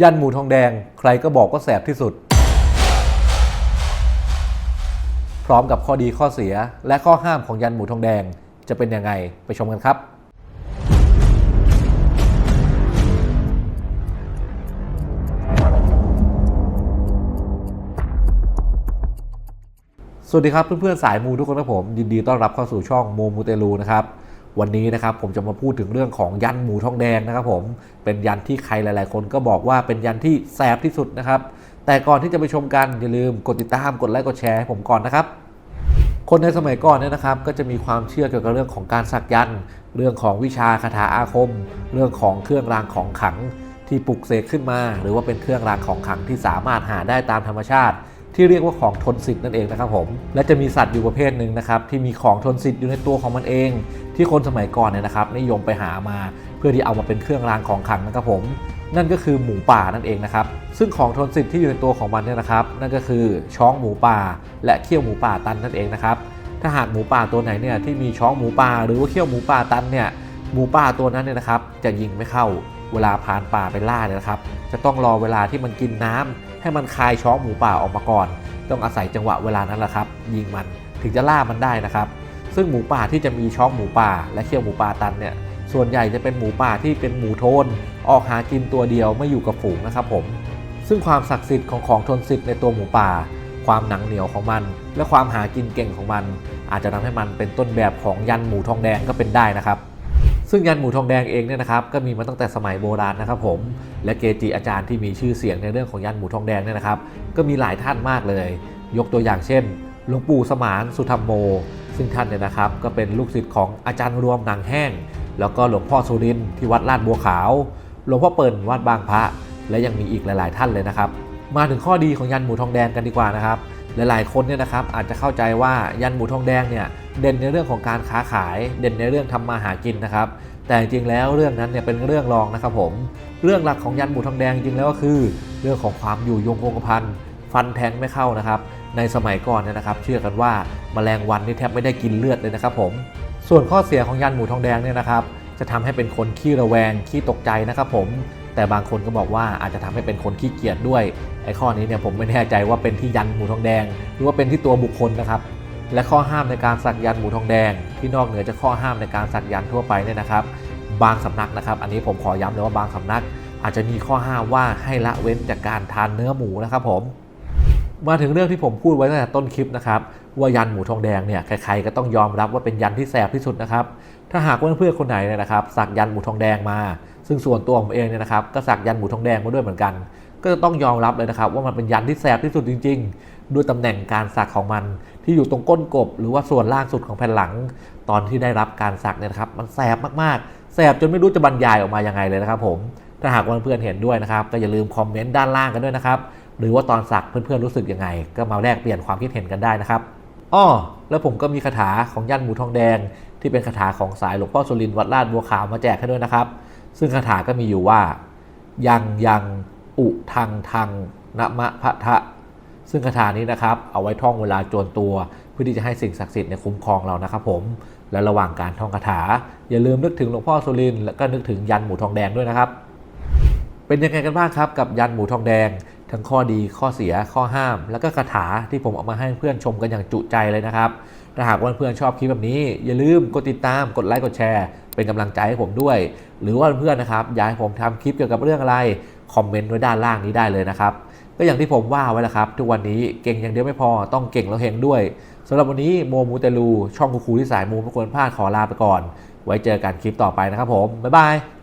ยันหมูทองแดง ใครก็บอกว่าแสบที่สุด พร้อมกับข้อดีข้อเสีย และข้อห้ามของยันหมูทองแดงจะเป็นยังไงไปชมกันครับสวัสดีครับเพื่อนๆสายมูทุกคนนะผม ยินดีต้อนรับเข้าสู่ช่องโมมูเตลูนะครับ วันนี้นะครับผมจะมาพูดถึงเรื่องของยันหมูทองแดงนะครับผมเป็นยันที่ใครหลาย ๆ คนก็บอกว่าเป็นยันที่แสบที่สุดนะครับ แต่ก่อนที่จะไปชมกันอย่าลืมกดติดตามกดไลค์กดแชร์ให้ผมก่อนนะครับ คนในสมัยก่อนเนี่ยนะครับ ก็จะมีความเชื่อเกี่ยวกับเรื่องของการสักยันต์เรื่องของวิชาคาถาอาคม เรื่องของเครื่องรางของขลังที่ปลุกเสกขึ้นมา หรือว่าเป็นเครื่องรางของขลังที่สามารถหาได้ตามธรรมชาติ ที่เรียกว่าของทนสิทธิ์นั่นเองนะครับผมและจะมีสัตว์อยู่ประเภทหนึ่งนะครับที่มีของทนสิทธิ์อยู่ในตัวของมันเอง ที่คนสมัยก่อนเนี่ยนะครับนิยมไปหามาเพื่อที่เอามาเป็นเครื่องรางของขลังนะครับผมนั่นก็คือหมูป่านั่นเองนะครับ ซึ่งของทนสิทธิ์ที่อยู่ในตัวของมันเนี่ยนะครับ นั่นก็คือช้องหมูป่า และเขี้ยวหมูป่าตันนั่นเองนะครับ ถ้าหากหมูป่าตัวไหนเนี่ยที่มีช้องหมูป่า หรือว่าเขี้ยวหมูป่าตันเนี่ย หมูป่าตัวนั้นเนี่ยนะครับจะยิงไม่เข้า เวลาผ่านป่าไปล่าเนี่ยนะครับ จะต้องรอเวลาที่มันกินน้ำให้มันคายช้องหมูป่าออกมาก่อน ต้องอาศัยจังหวะเวลานั้นแหละครับ ยิงมันถึงจะล่ามันได้นะครับ ซึ่งหมูป่าที่จะมีช้องหมูป่า และเขี้ยวหมูป่าตันเนี่ยส่วนใหญ่จะเป็นหมูป่าที่เป็นหมูโทน ออกหากินตัวเดียวไม่อยู่กับฝูงนะครับผม ซึ่งความศักดิ์สิทธิ์ของของทนสิทธิ์ในตัวหมูป่า ความหนังเหนียวของมัน และความหากินเก่งของมัน อาจจะทำให้มันเป็นต้นแบบของยันหมูทองแดงก็เป็นได้นะครับ ซึ่งยันหมูทองแดงเองเนี่ยนะครับก็มีมาตั้งแต่สมัยโบราณนะครับผมและเกจิอาจารย์ที่มีชื่อเสียงในเรื่องของยันหมูทองแดงเนี่ยนะครับ ก็มีหลายท่านมากเลย ยกตัวอย่างเช่นหลวงปู่สมานสุธรรมโม ซึ่งท่านเนี่ยนะครับ ก็เป็นลูกศิษย์ของอาจารย์รวมหนังแห้ง แล้วก็หลวงพ่อสุรินที่วัดลาดบัวขาวหลวงพ่อเปิ่นวัดบางพระ และยังมีอีกหลาย ๆ ท่านเลยนะครับ มาถึงข้อดีของยันหมูทองแดงกันดีกว่านะครับ หลายๆ คนเนี่ยนะครับอาจจะเข้าใจว่ายันหมูทองแดงเนี่ยเด่นในเรื่องของการค้าขาย เด่นในเรื่องทำมาหากินนะครับ แต่จริงๆแล้วเรื่องนั้นเนี่ยเป็นเรื่องรองนะครับผมเรื่องหลักของยันหมูทองแดงจริงๆแล้วก็คือ เรื่องของความอยู่ยงคงกระพันฟันแทงไม่เข้านะครับ ในสมัยก่อนเนี่ยนะครับ เชื่อกันว่าแมลงวันนี่แทบไม่ได้กินเลือดเลยนะครับผมส่วนข้อเสียของยันหมูทองแดงเนี่ยนะครับ จะทำให้เป็นคนขี้ระแวงขี้ตกใจนะครับผม แต่บางคนก็บอกว่าอาจจะทำให้เป็นคนขี้เกียจด้วยไอ้ข้อนี้เนี่ยผมไม่แน่ใจว่าเป็นที่ยันหมูทองแดง หรือว่าเป็นที่ตัวบุคคลนะครับ และข้อห้ามในการสักยันหมูทองแดง ที่นอกเหนือจากข้อห้ามในการสักยันทั่วไปเนี่ยนะครับ บางสำนักนะครับ อันนี้ผมขอย้ำเลยว่าบางสำนัก อาจจะมีข้อห้ามว่าให้ละเว้นจากการทานเนื้อหมูนะครับผมมาถึงเรื่องที่ผมพูดไว้ตั้งแต่ต้นคลิปนะครับว่ายันหมูทองแดงเนี่ยใครๆก็ต้องยอมรับว่าเป็นยันที่แสบที่สุดนะครับถ้าหากว่าเพื่อนๆคนไหนเนี่ยนะครับสักยันหมูทองแดงมา ซึ่งส่วนตัวผมเองเนี่ยนะครับก็สักยันหมูทองแดงมาด้วยเหมือนกัน ก็จะต้องยอมรับเลยนะครับ ว่ามันเป็นยันที่แสบที่สุดจริง ๆ ด้วยตำแหน่งการสักของมัน ที่อยู่ตรงก้นกบ หรือว่าส่วนล่างสุดของแผ่นหลัง ตอนที่ได้รับการสักเนี่ยนะครับ มันแสบมากๆแสบจนไม่รู้จะบรรยายออกมายังไงเลยนะครับ ผมถ้าหากว่าเพื่อนๆเห็นด้วยนะครับ ก็อย่าลืมคอมเมนต์ด้านล่างกันด้วยนะครับหรือว่าตอนสักเพื่อนๆรู้สึกยังไง ก็มาแลกเปลี่ยนความคิดเห็นกันได้นะครับอ้อแล้วผมก็มีคาถาของยันหมูทองแดง ที่เป็นคาถาของสายหลวงพ่อสุรินทร์วัดลาดบัวขาวมาแจกให้ด้วยนะครับ ซึ่งคาถาก็มีอยู่ว่า ยังยังอุทังทังนะมะพะทะ ซึ่งคาถานี้นะครับ เอาไว้ท่องเวลาโจรตัว เพื่อที่จะให้สิ่งศักดิ์สิทธิ์ในคุ้มครองเรานะครับผมและระหว่างการท่องคาถา อย่าลืมนึกถึงหลวงพ่อสุรินและก็นึกถึงยันหมูทองแดงด้วยนะครับ เป็นยังไงกันบ้างครับกับยันหมูทองแดง ทั้งข้อดีข้อเสียข้อห้าม แล้วก็คาถาที่ผมเอามาให้เพื่อนชมกันอย่างจุใจเลยนะครับถ้าหากว่าเพื่อนชอบคลิปแบบนี้ อย่าลืมกดติดตามกดไลค์กดแชร์ เป็นกำลังใจให้ผมด้วย หรือว่าเพื่อนนะครับอยากให้ผมทำคลิปเกี่ยวกับเรื่องอะไรคอมเมนต์ไว้ด้านล่างนี้ได้เลยนะครับก็อย่างที่ผมว่าไว้แล้วครับ ทุกวันนี้เก่งอย่างเดียวไม่พอต้องเก่งแล้วเฮงด้วยสำหรับวันนี้โมมูเตลูช่องคูคูที่สายมูไม่ควรพลาดขอลาไปก่อน ไว้เจอกันคลิปต่อไปนะครับผมบ๊ายบาย